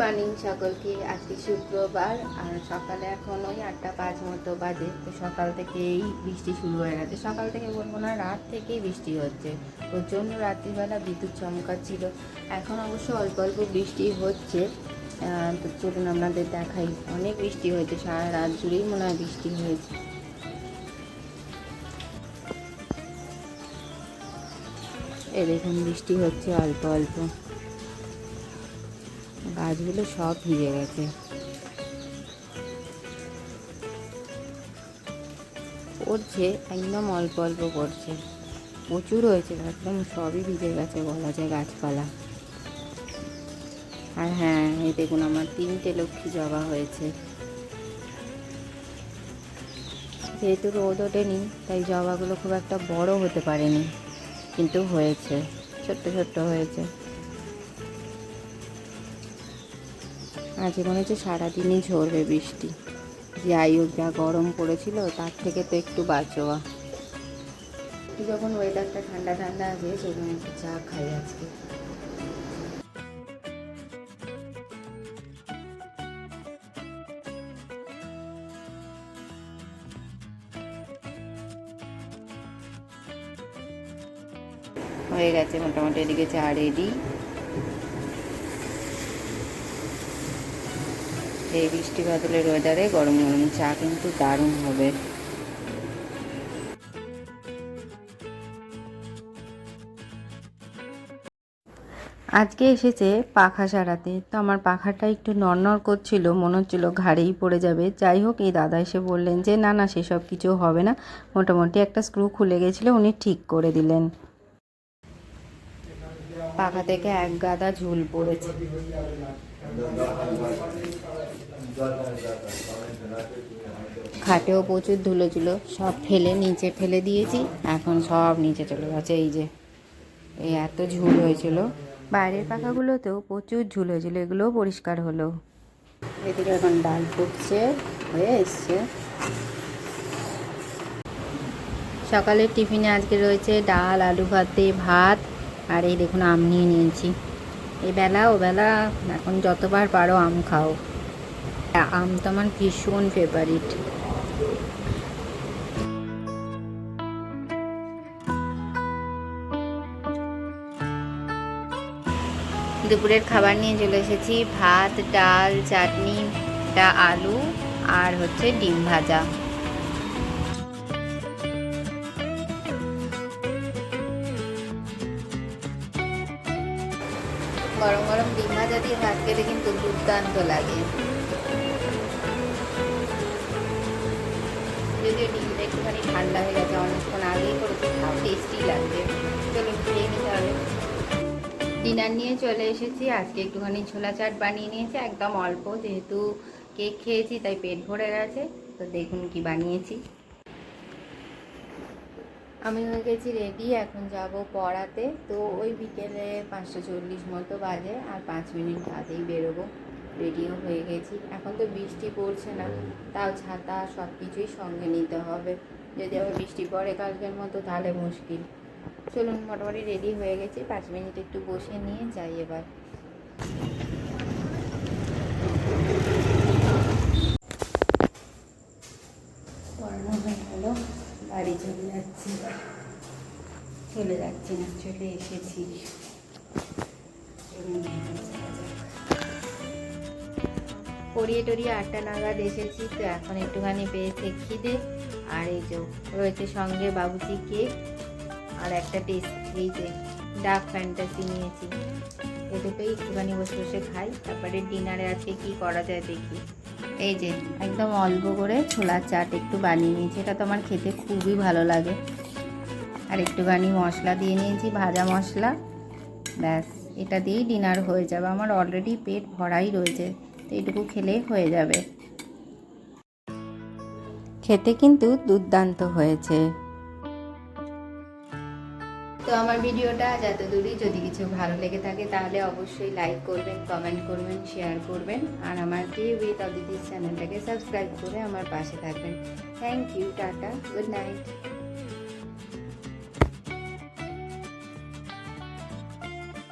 Morning সকলকে। আজকে শুক্রবার, আর সকালে এখন ওই আটটা পাঁচ মতো বাজে। তো সকাল থেকেই বৃষ্টি শুরু হয়ে গেছে। সকাল থেকে বলব না, রাত থেকেই বৃষ্টি হচ্ছে। প্রচণ্ড রাত্রিবেলা বিদ্যুৎ চমকাচ্ছিল এখন অবশ্য অল্প অল্প বৃষ্টি হচ্ছে। তো চলুন আপনাদের দেখাই। অনেক বৃষ্টি হয়েছে, সারা রাত জুড়েই মনে হয় বৃষ্টি হয়েছে। এ দেখুন, বৃষ্টি হচ্ছে অল্প অল্প। গাছগুলো সব ভিজে গেছে। পড়ছে, একদম অল্প অল্প পড়ছে। প্রচুর হয়েছে, একদম সবই ভিজে গেছে বলা যায় গাছপালা। আর হ্যাঁ এই দেখুন আমার তিনটে লক্ষ্মী জবা হয়েছে। যেহেতু রোদ ওঠেনি, তাই জবাগুলো খুব একটা বড় হতে পারেনি, কিন্তু হয়েছে, ছোট্ট ছোট্ট হয়েছে। আজকে মনে হচ্ছে সারাদিনই ঝরবে বৃষ্টি। যাই হোক যা গরম পড়েছিল, তার থেকে তো একটু বাঁচোয়া। যখন ওয়েদারটা ঠান্ডা ঠান্ডা আছে সেখানে একটু চা খাই আজকে। হয়ে গেছে মোটামুটি, এদিকে চা রেডি এই বৃষ্টি বাদলের ওয়েদারে গরম গরম চা কিন্তু দারুণ হবে। আজকে এসেছে পাখা সারাতে। তো আমার পাখাটা একটু নড়নড় করছিল, মনে হচ্ছিল ঘাড়েই পড়ে যাবে। যাই হোক, এই দাদা এসে বললেন যে, না না, সেসব কিছু হবে না। মোটামুটি একটা স্ক্রু খুলে গেছিল, উনি ঠিক করে দিলেন। পাখা থেকে এক গাদা ঝুল পড়েছে। খাটেও প্রচুর ধুলো ছিল, সব ফেলে নিচে ফেলে দিয়েছি, এখন সব নিচে চলে গেছে, এই যে। এই এত ঝুল হয়েছিল। বাইরের পাখাগুলোতেও প্রচুর ঝুল হয়েছিল, এগুলোও পরিষ্কার হলো। এদিকে এখন ডাল ফুটছে, হয়ে এসছে। সকালের টিফিনে আজকে রয়েছে ডাল, আলু ভাতে, ভাত আর এই দেখুন, আম নিয়ে নিয়েছি। এই বেলা, ও বেলা, এখন যতবার পারো আম খাও। আম তো আমার ভীষণ ফেভারিট দুপুরের খাবার নিয়ে চলে এসেছি। ভাত, ডাল, চাটনি আলু, আর হচ্ছে ডিম ভাজা। গরম গরম ডিম ভাজা দিয়ে ভাত খেতে কিন্তু দুর্দান্ত লাগে। যদিও ডিমটা একটুখানি ঠান্ডা হয়ে গেছে, অনেকক্ষণ আগেই করেছি টেস্টি লাগবে। চলুন খেয়ে নিতে হবে ডিনার নিয়ে চলে এসেছি, আজকে একটুখানি ছোলা চাট বানিয়ে নিয়েছি, একদম অল্প, যেহেতু কেক খেয়েছি, তাই পেট ভরে গেছে, তো দেখুন কি বানিয়েছি। আমি হয়ে গেছি রেডি এখন যাব পড়াতে। তো ওই বিকেলে পাঁচটা চল্লিশ মতো বাজে আর পাঁচ মিনিট বাদেই বেরোবো। রেডিও হয়ে গেছি। এখন তো বৃষ্টি পড়ছে না তাও ছাতা সব কিছুই সঙ্গে নিতে হবে। যদি আবার বৃষ্টি পড়ে কালকের মতো তাহলে মুশকিল। চলুন মোটামুটি রেডি হয়ে গেছি। পাঁচ মিনিট একটু বসে নিয়ে যাই এবার পড়ানো হয়ে গেল বাড়ি চলে যাচ্ছি চলে যাচ্ছি না, চলে এসেছি। পড়িয়ে টড়িয়ে আটটা নাগাদ এসেছি, তো এখন একটুখানি পেয়েছে খিদে। আর এই যে রয়েছে সঙ্গে বাবুচি কেক আর একটা টেস্ট, এই যে ডার্ক ফ্যান্টাসি নিয়েছি। এ দুটোই একটুখানি বসে বসে খাই, তারপরে ডিনারে আজকে কি করা যায় দেখি। এই যে একদম অল্প করে ছোলার চাট একটু বানিয়ে নিয়েছি, এটা তো আমার খেতে খুবই ভালো লাগে। আর একটুখানি মশলা দিয়ে নিয়েছি, ভাজা মশলা। ব্যাস, এটা দিয়েই ডিনার হয়ে যাবে। আমার অলরেডি পেট ভরাই রয়েছে, তো এটুকু খেলেই হয়ে যাবে। খেতে কিন্তু দুর্দান্ত হয়েছে। তো আমার ভিডিওটা যত দূরই যদি কিছু ভালো লেগে থাকে, তাহলে অবশ্যই লাইক করবেন কমেন্ট করবেন শেয়ার করবেন। আর আমার ডে উইথ অদিতির চ্যানেলটাকে সাবস্ক্রাইব করে আমার পাশে থাকবেন। Thank you tata good night